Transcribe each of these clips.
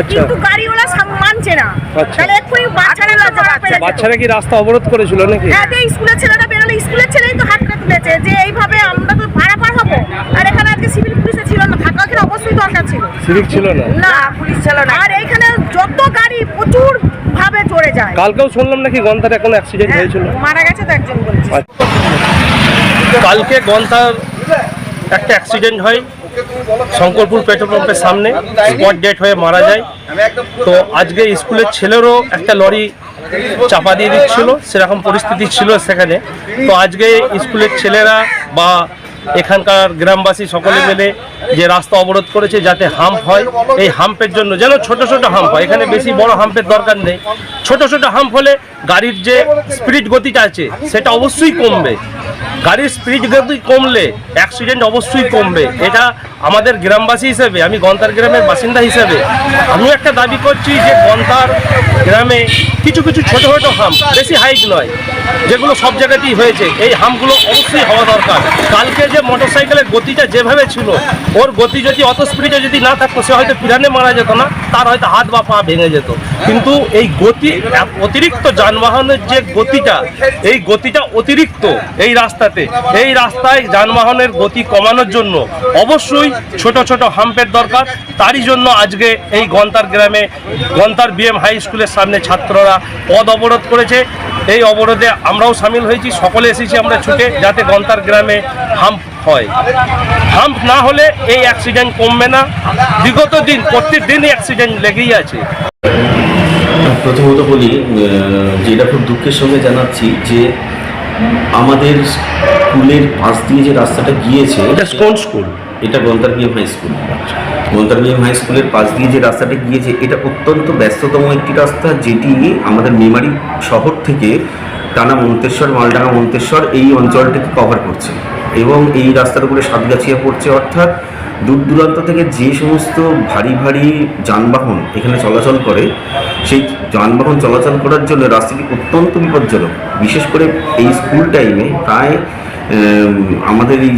আচ্ছা। কিন্তু গাড়িওয়ালা মানছে না। আচ্ছা। তাহলে এক্ষুনি বাচ্চারা লজ্জা পাবে বাচ্চারা। কি রাস্তা অবরোধ করেছিল নাকি? হ্যাঁ যে স্কুলের ছেলেরা বেরোলে স্কুলের ছেলেই তো হাতটা তুলেছে যে এইভাবে আমরা তো পারাপার হব। আর এখানে আজকে সিভিল পুলিশে ছিল না থাকা এখানে অবশ্যই দরকার ছিল। সিভিক ছিল না? না। পুলিশ ছিল না। আর এইখানে যত গাড়ি প্রচুর ভাবে চড়ে যায়। কালকেও শুনলাম নাকি গন্তার এখন অ্যাক্সিডেন্ট হ্যাঁ, হয়েছিল? মারা গেছে তো একজন বলছে। কালকে গন্তার একটা অ্যাক্সিডেন্ট হয়। শঙ্করপুর পেট্রোল পাম্পের সামনে স্পট ডেট হয়ে মারা যায়। তো আজকে স্কুলের ছেলেরও একটা লরি চাপা দিয়ে দিচ্ছিল, সেরকম পরিস্থিতি ছিল সেখানে। তো আজকে স্কুলের ছেলেরা বা এখানকার গ্রামবাসী সকলে মিলে যে রাস্তা অবরোধ করেছে যাতে হাম্প হয়, এই হাম্পের জন্য যেন ছোট ছোট হাম্প হয়। এখানে বেশি বড় হাম্পের দরকার নেই। ছোট ছোট হাম্প হলে গাড়ির যে স্পিড গতিটা আছে, সেটা অবশ্যই কমবে। গাড়ির স্পিড গতি কমলে অ্যাক্সিডেন্ট অবশ্যই কমবে। এটা আমাদের গ্রামবাসী হিসেবে, আমি গন্তার গ্রামের বাসিন্দা হিসেবে, আমিও একটা দাবি করছি যে গন্তার গ্রামে কিছু কিছু ছোট ছোট হাম্প বেশি হাইট নয়, যেগুলো সব জায়গাতেই হয়েছে, এই হামগুলো অবশ্যই হওয়া দরকার। কালকে যে মোটরসাইকেলের গতিটা যেভাবে ছিল, ওর গতি যদি অত স্পিডে যদি না থাকতো, সে হয়তো পিরানে মারা যেত না, তার হয়তো হাত বা পা ভেঙে যেত। কিন্তু এই গতি, অতিরিক্ত যানবাহনের যে গতিটা, এই গতিটা অতিরিক্ত এই রাস্তাতে এই রাস্তায় যানবাহনের গতি কমানোর জন্য অবশ্যই ছোট ছোট হাম্পের দরকার। তারই জন্য আজকে এই গন্তার গ্রামে, গন্তার বিএম হাই স্কুলের সামনে ছাত্ররা পদ অবরোধ করেছে। এই অবরোধে আমরাও সামিল হয়েছি, সকলে এসেছি আমরা ছুটে যাতে গন্তার গ্রামে হাম্প হয়। হাম্প না হলে এই অ্যাক্সিডেন্ট কমবে না। বিগত দিন, প্রত্যেক দিনই অ্যাক্সিডেন্ট লেগেই আছে। প্রথমত বলি যে এটা খুব দুঃখের সঙ্গে জানাচ্ছি যে আমাদের স্কুলের পাশ দিয়ে যে রাস্তাটা গিয়েছে এটা কোন স্কুল? এটা গন্তারবিএম হাই স্কুল। গন্তারবিএম হাই স্কুলের পাশ দিয়ে যে রাস্তাটা গিয়েছে এটা অত্যন্ত ব্যস্ততম একটি রাস্তা যেটি আমাদের মেমারি শহর থেকে টানা মন্তেশ্বর মালডাঙ্গা মন্তেশ্বর এই অঞ্চলটাকে কভার করছে। এবং এই রাস্তার উপরে সাতগাছিয়া পড়ছে, অর্থাৎ দূর দূরান্ত থেকে যে সমস্ত ভারী ভারী যানবাহন এখানে চলাচল করে, সেই যানবাহন চলাচল করার জন্য রাস্তাটি অত্যন্ত বিপজ্জনক। বিশেষ করে এই স্কুল টাইমে প্রায় আমাদের এই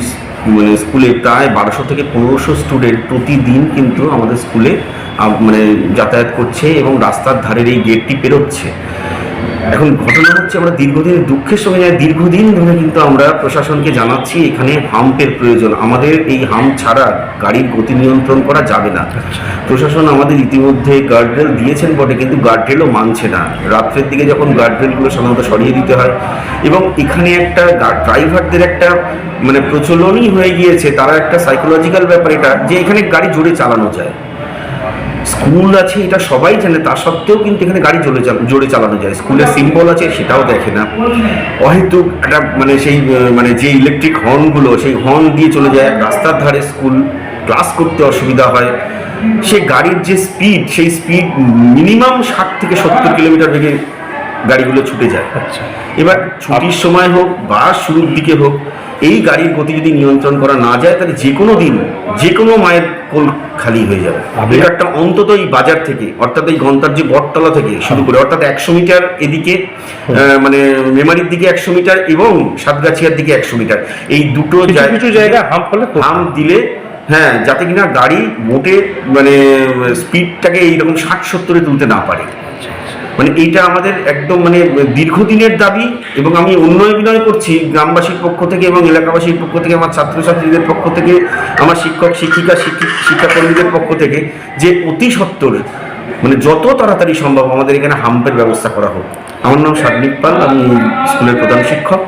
মানে স্কুলে প্রায় বারোশো থেকে পনেরোশো স্টুডেন্ট প্রতিদিন কিন্তু আমাদের স্কুলে মানে যাতায়াত করছে এবং রাস্তার ধারের এই গেটটি পেরোচ্ছে। এখন ঘটনা হচ্ছে আমরা দীর্ঘদিন দুঃখের সঙ্গে দীর্ঘদিন ধরে কিন্তু আমরা প্রশাসনকে জানাচ্ছি এখানে হাম্পের প্রয়োজন। আমাদের এই হাম্প ছাড়া গাড়ির গতি নিয়ন্ত্রণ করা যাবে না। প্রশাসন আমাদের ইতিমধ্যে গার্ডরেল দিয়েছেন বটে, কিন্তু গার্ডরেলও মানছে না। রাত্রের দিকে যখন গার্ডরেলগুলো সাধারণত সরিয়ে দিতে হয়, এবং এখানে একটা ড্রাইভারদের একটা মানে প্রচলনই হয়ে গিয়েছে, তারা একটা সাইকোলজিক্যাল ব্যাপার এটা, যে এখানে গাড়ি জোরে চালানো যায়। স্কুল আছে এটা সবাই জানে তা সত্ত্বেও কিন্তু এখানে গাড়ি জোরে জোরে চালানো যায়। স্কুলের সিম্বল আছে সেটাও দেখে না। অহেতুক একটা মানে সেই মানে যে ইলেকট্রিক হর্নগুলো সেই হর্ন দিয়ে চলে যায় রাস্তার ধারে স্কুল ক্লাস করতে অসুবিধা হয়। সে গাড়ির যে স্পিড সেই স্পিড মিনিমাম ষাট থেকে সত্তর কিলোমিটার বেগে গাড়িগুলো ছুটে যায়। এবার ছুটির সময় হোক বা শুরুর দিকে হোক এই গাড়ির গতি যদি নিয়ন্ত্রণ করা না যায় তাহলে যে কোনো দিন যে কোনো মায়ের কোল খালি হয়ে যাবে। এটা একটা অন্তত এই বাজার থেকে অর্থাৎ এই গন্তার যে বটতলা থেকে শুরু করে অর্থাৎ একশো মিটার এদিকে মানে মেমারির দিকে একশো মিটার এবং সাতগাছিয়ার দিকে একশো মিটার। এই দুটো কিছু জায়গা- হাম ফলে হাম দিলে হ্যাঁ যাতে কিনা গাড়ি মোটে মানে স্পিডটাকে এইরকম ষাট সত্তরে তুলতে না পারে। মানে এইটা আমাদের একদম মানে দীর্ঘদিনের দাবি এবং আমি অন্যয় বিনয় করছি গ্রামবাসীর পক্ষ থেকে এবং এলাকাবাসীর পক্ষ থেকে, আমার ছাত্রছাত্রীদের পক্ষ থেকে, আমার শিক্ষক, শিক্ষিকা, শিক্ষিক, শিক্ষাকর্মীদের পক্ষ থেকে যে অতি সত্তর মানে যত তাড়াতাড়ি সম্ভব আমাদের এখানে হাম্পের ব্যবস্থা করা হোক। আমার নাম সাদনিক পাল, আমি স্কুলের প্রধান শিক্ষক।